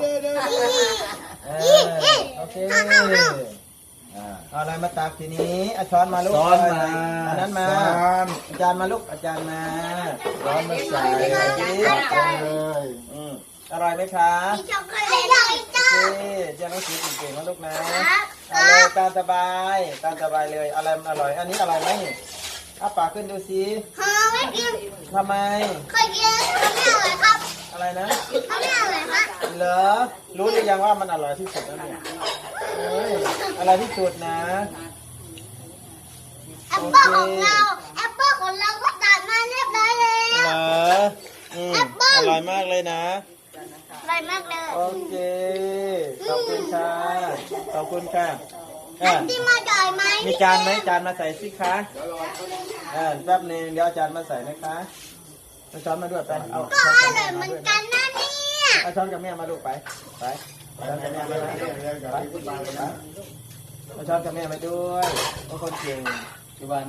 เดี๋ยวเดี๋ยวเออโอเคอ่าเอาอะไรมาตักทีนี้เอาช้อนมาลูกซ้อนมาอันนั้นมาซ้อน อาจารย์มาลูกอาจารย์มาซ้อนมาใส่ใส่เลยอืมอร่อยไหมคะมีช็อกโกแลตด้วยจ้าโอเคเจ้าหนังสือเก่งๆนะลูกนะเอาเลยตามสบายตามสบายเลยอะไรมันอร่อย อันนี้อร่อยไหมนี่อ้าปากขึ้นดูสิหอไม่กินทำไมเคยกิน เหรอ รู้หรือยังว่ามันอร่อยที่สุดแล้วเนี่ยเฮ้ยอร่อยที่สุดนะ แอปเปิ้ลของเราแอปเปิ้ลของเราก็ตัดมาเรียบร้อยแล้เหรว ออืมอร่อยมากเลยนะ อร่อยมากเลยโอเค ขอบคุณค่ะ ขอบคุณค่ะอัอะนที่มาจ่อยไหมมีจานไหมจานมาใส่สิคะเออแป๊บหนึงเดี๋ยวเอาจานมาใส่นะคะเอาช้อนมาด้วยไปเอาก็ช้อนอกับร่แม่อยเหมือนมาด้วยกันนะเนี่ย เอาช้อนกับแม่มาลูกไป ไปเอาช้อนกับแม่มาไปเอาช้อนกับแม่มาด้วยเพราะคนเก่งที่บ้าน